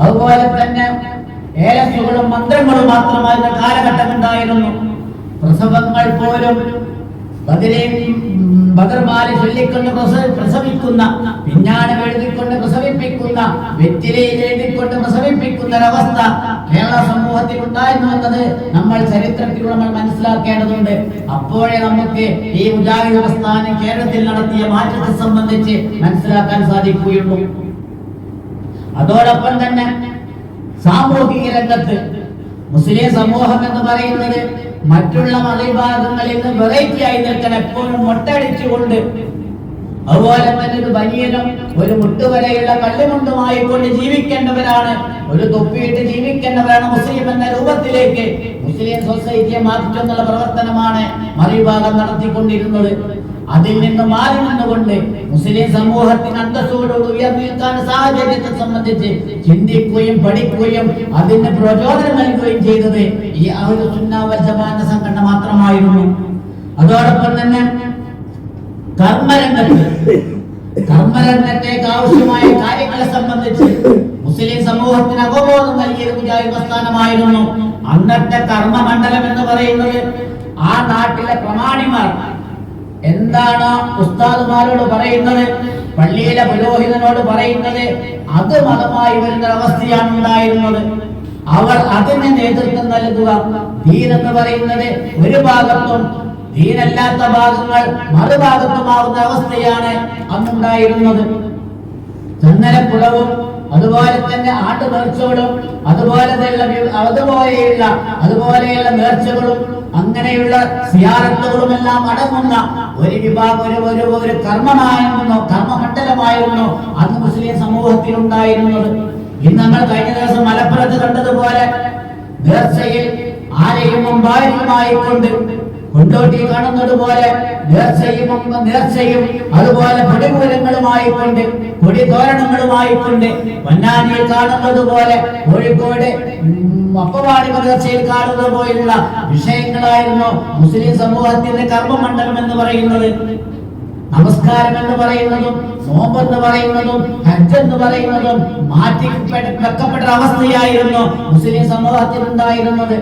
അതുപോലെ തന്നെ ഏലസുകളും മന്ത്രങ്ങളും മാത്രമായിരുന്ന കാലഘട്ടം ഉണ്ടായിരുന്നു. പ്രസവങ്ങൾ പോലും ബദരെ ബദർമാല ചൊല്ലിക്കൊണ്ട് പ്രസ- പ്രസവിക്കുന്ന പിഞ്ഞാണം എഴുതിക്കൊണ്ട് പ്രസവിപ്പിക്കുന്ന വെറ്റിലയിൽ എഴുതിക്കൊണ്ട് പ്രസവിപ്പിക്കുന്ന ഒരവസ്ഥ കേരള സമൂഹത്തിൽ ഉണ്ടായിരുന്നു എന്നത് നമ്മൾ ചരിത്രത്തിലൂടെ നമ്മൾ മനസ്സിലാക്കേണ്ടതുണ്ട്. അപ്പോഴേ നമുക്ക് ഈ മുജാഹിദ് കേരളത്തിൽ നടത്തിയ മാറ്റത്തെ സംബന്ധിച്ച് മനസ്സിലാക്കാൻ സാധിക്കുകയുള്ളൂ. അതോടൊപ്പം തന്നെ സാമൂഹിക രംഗത്ത് മുസ്ലിം സമൂഹം എന്ന് പറയുന്നത് മറ്റുള്ള മതവിഭാഗങ്ങളിൽ നിന്ന് വെറൈറ്റി ആയി നിൽക്കാൻ എപ്പോഴും മുട്ടടിച്ചുകൊണ്ട് അതുപോലെ തന്നെ ഒരു ബനിയനും ഒരു മുട്ടുവരെയുള്ള കള്ളുമുണ്ടുമായി കൊണ്ട് ജീവിക്കേണ്ടവരാണ് ഒരു തൊപ്പിയിട്ട് ജീവിക്കേണ്ടവരാണ് മുസ്ലിം എന്ന രൂപത്തിലേക്ക് മുസ്ലിം സൊസൈറ്റിയെ മാറ്റുന്നുള്ള പ്രവർത്തനമാണ് മതവിഭാഗം നടത്തിക്കൊണ്ടിരുന്നത്. അതിൽ നിന്ന് മാറി നിന്നുകൊണ്ട് മുസ്ലിം സമൂഹത്തിന് അന്തസ്സോട് ഉയർന്നിരിക്കാൻ സാഹചര്യത്തെ സംബന്ധിച്ച് ചിന്തിക്കുകയും പഠിക്കുകയും അതിന് പ്രചോദനം നൽകുകയും ചെയ്തത് ഈ ജമാഅത്ത് സംഘടന മാത്രമായിരുന്നു. അതോടൊപ്പം തന്നെ കർമ്മരംഗത്ത് കർമ്മരംഗത്തേക്ക് ആവശ്യമായ കാര്യങ്ങളെ സംബന്ധിച്ച് മുസ്ലിം സമൂഹത്തിന് അവബോധം നൽകിയ മുജാഹിദ് പ്രസ്ഥാനമായിരുന്നു അന്നത്തെ കർമ്മമണ്ഡലം എന്ന് പറയുന്നത് ആ നാട്ടിലെ പ്രമാണിമാർ എന്താണ് ഉസ്താദുമാരോട് പറയുന്നത്? പള്ളിയിലെ പുരോഹിതനോട് പറയുന്നത് അത് മതമായി വരുന്ന അവസ്ഥയാണ് ഉണ്ടായിരുന്നത്. അവർ അതിന് നേതൃത്വം നൽകുക. ദീൻ എന്ന് പറയുന്നത് ഒരു ഭാഗത്തും ദീനല്ലാത്ത ഭാഗങ്ങൾ മറുഭാഗത്തുമാവുന്ന അവസ്ഥയാണ് അന്നുണ്ടായിരുന്നത്. ചന്ദനക്കുളവും അതുപോലെ തന്നെ ആട്ടു നേർച്ചകളും തന്നെ അതുപോലെയുള്ള അതുപോലെയുള്ള നേർച്ചകളും അങ്ങനെയുള്ള സിയാരത്തുകളുമെല്ലാം അടങ്ങുന്ന ഒരു വിഭാഗം ഒരു ഒരു ഒരു കർമ്മമായിരുന്നു കർമ്മമണ്ഡലമായിരുന്നു അത് മുസ്ലിം സമൂഹത്തിൽ ഉണ്ടായിരുന്നത് ഇന്ന് നമ്മൾ കഴിഞ്ഞ ദിവസം മലപ്പുറത്ത് കണ്ടതുപോലെ നേർച്ചയിൽ ആരെയും ഭാര്യയുമായി കൊണ്ട് കൊണ്ടോട്ടി കാണുന്നത് പോലെ നേർച്ചയും അതുപോലെ കൊടിമൂലങ്ങളുമായി കൊണ്ട് കൊടി തോരണങ്ങളുമായി കൊണ്ട് പൊന്നാനിയിൽ കാണുന്നത് പോലെ കോഴിക്കോട് ഉം, അപ്പവാടി നേർച്ചയിൽ കാണുന്നത് പോലുള്ള വിഷയങ്ങളായിരുന്നു മുസ്ലിം സമൂഹത്തിന്റെ കർമ്മമണ്ഡലം എന്ന് പറയുന്നത്. നമസ്കാരം എന്ന് പറയുന്നതും നോമ്പ് എന്ന് പറയുന്നതും ഹജ്ജ് എന്ന് പറയുന്നതും മാറ്റി വെക്കപ്പെട്ട അവസ്ഥയായിരുന്നു മുസ്ലിം സമൂഹത്തിൽ ഉണ്ടായിരുന്നത്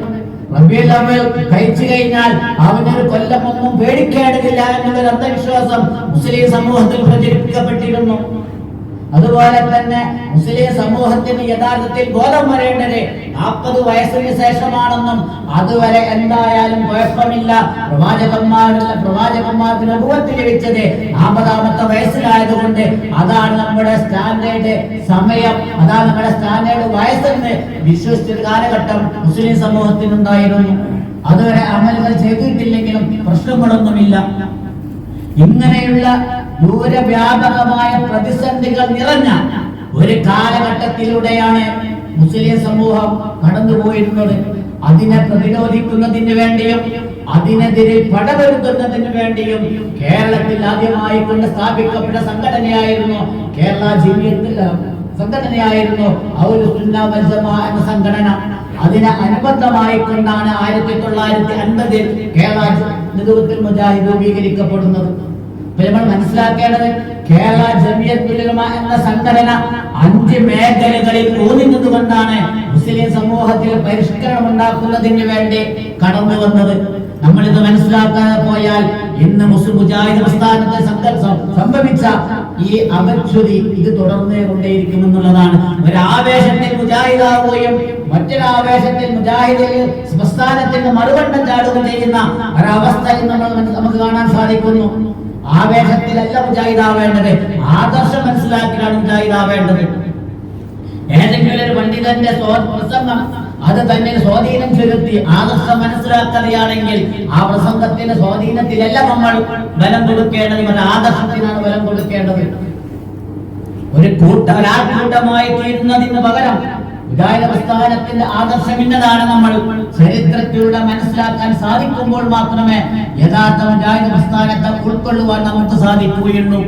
കഴിച്ചു കഴിഞ്ഞാൽ അവനൊരു കൊല്ലമൊന്നും പേടിക്കേണ്ടതില്ല എന്നൊരു അന്ധവിശ്വാസം മുസ്ലിം സമൂഹത്തിൽ പ്രചരിപ്പിക്കപ്പെട്ടിരുന്നു. അതുപോലെ തന്നെ മുസ്ലിം സമൂഹത്തിന് യഥാർത്ഥത്തിൽ ബോധം വരേണ്ടത് നാൽപ്പത് വയസ്സിന് ശേഷമാണെന്നും അതുവരെ എന്തായാലും കുഴപ്പമില്ല. പ്രവാചകന്മാരുടെ പ്രവാചകന്മാർക്ക് അനുഭവത്തിൽ ലഭിച്ചത് നാൽപ്പതാമത്തെ വയസ്സിലായതുകൊണ്ട് അതാണ് നമ്മുടെ സ്റ്റാൻഡേർഡ് സമയം അതാണ് നമ്മുടെ സ്റ്റാൻഡേർഡ് വയസ്സെന്ന് വിശ്വസിച്ചൊരു കാലഘട്ടം മുസ്ലിം സമൂഹത്തിനുണ്ടായിരുന്നു. അതുവരെ അമലുകൾ ചെയ്തിട്ടില്ലെങ്കിലും പ്രശ്നങ്ങളൊന്നുമില്ല. ഇങ്ങനെയുള്ള ദൂരവ്യാപകമായ പ്രതിസന്ധികൾ നിറഞ്ഞ ഒരു കാലഘട്ടത്തിലൂടെയാണ് മുസ്ലിം സമൂഹം കടന്നുപോയിരുന്നത്. അതിനെ പ്രതിരോധിക്കുന്നതിന് വേണ്ടിയും അതിനെതിരെ പടവരുത്തുന്നതിന് വേണ്ടിയും കേരളത്തിൽ ആദ്യമായി കൊണ്ട് സ്ഥാപിക്കപ്പെട്ട സംഘടനയായിരുന്നു കേരള ജീവിതത്തിൽ സംഘടനയായിരുന്നു എന്ന സംഘടന. അതിനെ അനുബന്ധമായി കൊണ്ടാണ് ആയിരത്തി തൊള്ളായിരത്തി അൻപതിൽ കേരള മുജാഹിദ് രൂപീകരിക്കപ്പെടുന്നത്. നമ്മൾ മനസ്സിലാക്കേണ്ടത് കേരള ജമിയത്തുൽ ഉലമ എന്ന സംഘടന അഞ്ച് മേഖലകളിൽ ഊന്നി നിന്നുകൊണ്ടാണ് മുസ്ലിം സമൂഹത്തിൽ പരിഷ്കരണം ഉണ്ടാക്കുന്നതിന് വേണ്ടി കടന്നു വന്നത്. നമ്മളിത് മനസ്സിലാക്കാതെ പോയാൽ ഇന്ന് മുസ്ലിം മുജാഹിദ് പ്രസ്ഥാനത്തെ സംഭവിച്ച ഈ അപച്യുതി ഇത് തുടർന്നേ കൊണ്ടേയിരിക്കുമെന്നുള്ളതാണ് ഒരു ആവേശത്തിൽ മുജാഹിദാവുകയും മറ്റൊരു ആവേശത്തിൽ മുജാഹിദിൽ പ്രസ്ഥാനത്തിന് മറുവണ്ണം ചാടുകയും ചെയ്യുന്ന ഒരവസ്ഥ നമ്മൾ നമുക്ക് കാണാൻ സാധിക്കുന്നു. ആവേശത്തിലല്ല മുജാഹിദാവേണ്ടത്. ആദർശം മനസ്സിലാക്കിയാണ് മുജാഹിദാവേണ്ടത്. ഏതെങ്കിലും ഒരു പണ്ഡിതന്റെ പ്രസംഗം അത് തന്നെ സ്വാധീനം ചെലുത്തി ആദർശം മനസ്സിലാക്കുകയാണെങ്കിൽ ആ പ്രസംഗത്തിന്റെ സ്വാധീനത്തിലല്ല നമ്മൾ ബലം കൊടുക്കേണ്ടത് ഇവരുടെ ആദർശത്തിനാണ് ബലം കൊടുക്കേണ്ടത്. ഒരു കൂട്ട ഒരാൾക്കൂട്ടമായി തീരുന്നതിന് പകരം വികാര പ്രസ്ഥാനത്തിന്റെ ആദർശം ഇന്നതാണ് നമ്മൾ. ചരിത്രത്തിലൂടെ മനസ്സിലാക്കാൻ സാധിക്കുമ്പോൾ മാത്രമേ യഥാർത്ഥ മുജാഹിദ് പ്രസ്ഥാനത്തെ ഉൾക്കൊള്ളുവാൻ നമുക്ക് സാധിക്കുകയുള്ളൂ.